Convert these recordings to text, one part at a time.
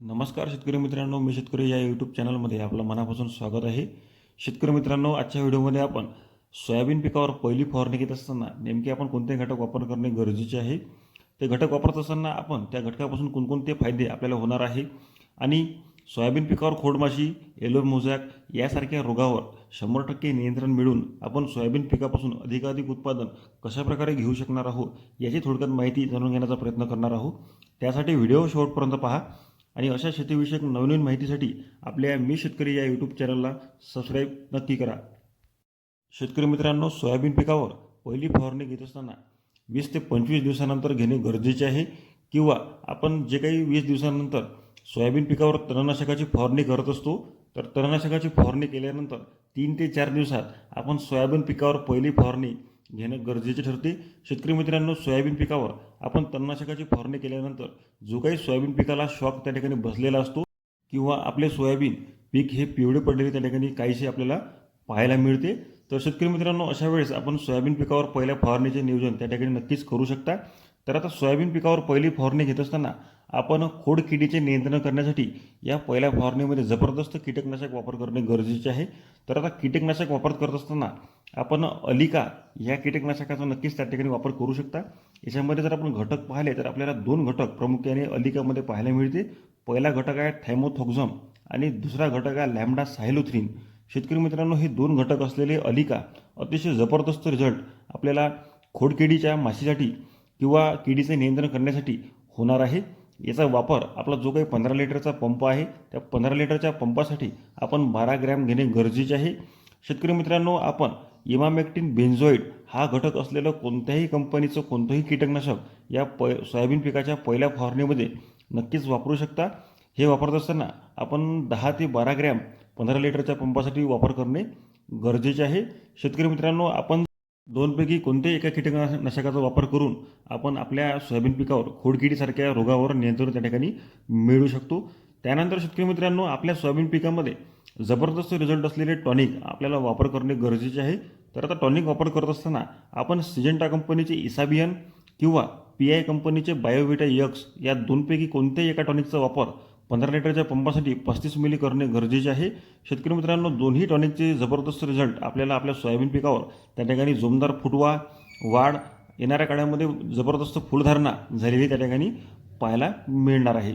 नमस्कार शेतकरी मित्रांनो मी शेतकरी या यूट्यूब चॅनलमध्ये आपलं मनापासून स्वागत आहे. शेतकरी मित्रांनो आजच्या व्हिडिओमध्ये आपण सोयाबीन पिकावर पहिली फवारणी घेत असताना नेमके आपण कोणते घटक वापर करणे गरजेचे आहे? ते घटक वापरत असताना आपण त्या घटकापासून कोणकोणते फायदे आपल्याला होणार आहे? आणि सोयाबीन पिकावर खोडमाशी येलो मोझॅक यासारख्या रोगावर शंभर टक्के नियंत्रण मिळून आपण सोयाबीन पिकापासून अधिकाधिक उत्पादन कशाप्रकारे घेऊ शकणार आहोत याची थोडक्यात माहिती जाणून घेण्याचा प्रयत्न करणार आहोत. त्यासाठी व्हिडिओ शेवटपर्यंत पहा. आणि अशा शेतीविषयक नवनवीन माहितीसाठी आपल्या मी शेतकरी या यूट्यूब चॅनलला सबस्क्राईब नक्की करा. शेतकरी मित्रांनो सोयाबीन पिकावर पहिली फवारणी घेत असताना वीस ते पंचवीस दिवसानंतर घेणे गरजेचे आहे किंवा आपण जे काही वीस दिवसानंतर सोयाबीन पिकावर तणनाशकाची फवारणी करत असतो तर तणनाशकाची फवारणी केल्यानंतर तीन ते चार दिवसात आपण सोयाबीन पिकावर पहिली फवारणी घेणं गरजेचे ठरते. शेतकरी मित्रांनो सोयाबीन पिकावर आपण तणनाशकाची फवारणी केल्यानंतर जो काही सोयाबीन पिकाला शॉक त्या ठिकाणी बसलेला असतो किंवा आपले सोयाबीन पीक हे पिवळे पडलेले त्या ठिकाणी काहीसे आपल्याला पाहायला मिळते. तर शेतकरी मित्रांनो अशा वेळेस आपण सोयाबीन पिकावर पहिल्या फवारणीचे नियोजन त्या ठिकाणी नक्कीच करू शकता. तर आता सोयाबीन पिकावर पहिली फवारणी घेत असताना आपण खोडकिडीचे नियंत्रण करण्यासाठी या पहिल्या फवारणीमध्ये जबरदस्त कीटकनाशक वापर करणे गरजेचे आहे. तर आता कीटकनाशक वापर करत असताना आपण अलिका या कीटकनाशकाचा नक्कीच त्या ठिकाणी वापर करू शकता. याच्यामध्ये जर आपण घटक पाहिले तर आपल्याला दोन घटक प्रामुख्याने अलिकामध्ये पाहायला मिळते. पहिला घटक आहे थायमोथॉक्झम आणि दुसरा घटक आहे लॅमडा सायलोथ्रीन. शेतकरी मित्रांनो हे दोन घटक असलेले अलिका अतिशय जबरदस्त रिझल्ट आपल्याला खोडकिडीच्या माशीसाठी किंवा किडीचे नियंत्रण करण्यासाठी होणार आहे. याचा वापर आपला जो काही पंधरा लिटरचा पंप आहे त्या पंधरा लिटरच्या पंपासाठी आपण बारा ग्रॅम घेणे गरजेचे आहे. शेतकरी मित्रांनो आपण इमामेक्टिन बेन्झोइड हा घटक असलेलं कोणत्याही कंपनीचं कोणतंही कीटकनाशक या प सोयाबीन पिकाच्या पहिल्या फवारणीमध्ये नक्कीच वापरू शकता. हे वापरत असताना आपण दहा ते बारा ग्रॅम पंधरा लिटरच्या पंपासाठी वापर करणे गरजेचे आहे. शेतकरी मित्रांनो आपण दोनपैकी कोणत्याही एका कीटकनाशकाचा वापर करून आपण आपल्या सोयाबीन पिकावर खोडकिडीसारख्या रोगावर नियंत्रण त्या ठिकाणी मिळवू शकतो. त्यानंतर शेतकरी मित्रांनो आपल्या सोयाबीन पिकामध्ये जबरदस्त रिझल्ट असलेले टॉनिक आपल्याला वापर करणे गरजेचे आहे. तर आता टॉनिक वापर करत असताना आपण सिजेंटा कंपनीचे इसाबियन किंवा पी आय कंपनीचे बायोविटा यक्स या दोनपैकी कोणत्याही एका टॉनिकचा वापर पंधरा लिटरच्या पंपासाठी पस्तीस मिली करणे गरजेचे आहे. शेतकरी मित्रांनो दोन्ही टॉनिकचे जबरदस्त रिझल्ट आपल्याला आपल्या सोयाबीन पिकावर त्या ठिकाणी जोमदार फुटवा वाढ येणाऱ्या काळामध्ये जबरदस्त फुलधारणा झालेली त्या ठिकाणी पाहायला मिळणार आहे.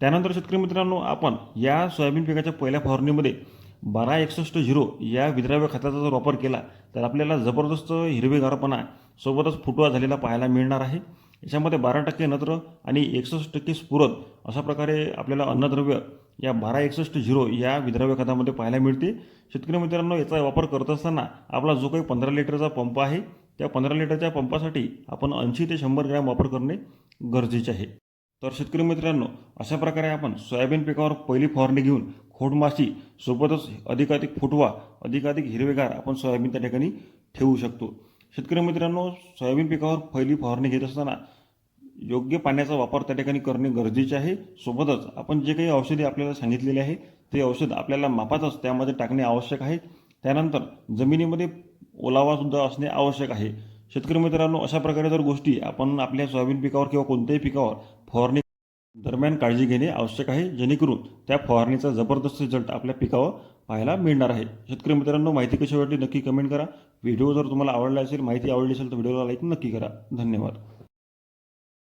त्यानंतर शेतकरी मित्रांनो आपण या सोयाबीन पिकाच्या पहिल्या फवारणीमध्ये बारा एकसष्ट झिरो या विद्राव्य खताचा जर वापर केला तर आपल्याला जबरदस्त हिरवेगारपणा सोबतच फुटवा झालेला पाहायला मिळणार आहे. याच्यामध्ये बारा टक्के नत्र आणि एकसष्ट टक्के स्फुरद अशा प्रकारे आपल्याला अन्नद्रव्य या बारा एकसष्ट झिरो या विद्राव्य खतामध्ये पाहायला मिळते. शेतकरी मित्रांनो याचा वापर करत असताना आपला जो काही पंधरा लिटरचा पंप आहे त्या पंधरा लिटरच्या पंपासाठी आपण ऐंशी ते शंभर ग्रॅम वापर करणे गरजेचे आहे. तर शेतकरी मित्रांनो अशा प्रकारे आपण सोयाबीन पिकावर पहिली फवारणी घेऊन खोडमाशी सोबतच अधिकाधिक फुटवा अधिकाधिक हिरवेगार आपण सोयाबीन त्या ठिकाणी ठेवू शकतो. शेतकरी मित्रांनो सोयाबीन पिकावर पहिली फवारणी घेत असताना योग्य पाण्याचा वापर त्या ठिकाणी करणे गरजेचे आहे. सोबतच आपण जे काही औषधे आपल्याला सांगितलेले आहे ते औषध आपल्याला मापातच त्यामध्ये टाकणे आवश्यक आहे. त्यानंतर जमिनीमध्ये ओलावासुद्धा असणे आवश्यक आहे. शेतकरी मित्रांनो अशा प्रकारे जर गोष्टी आपण आपल्या सोयाबीन पिकावर किंवा कोणत्याही पिकावर फवारणी दरम्यान काळजी घेणे आवश्यक आहे जेणेकरून त्या फवारणीचा जबरदस्त रिझल्ट आपल्या पिकावर पाहायला मिळणार आहे. शेतकरी मित्रांनो माहिती कशी वाटली नक्की कमेंट करा. व्हिडिओ जर तुम्हाला आवडला असेल माहिती आवडली असेल तर व्हिडिओला लाईक नक्की करा. धन्यवाद.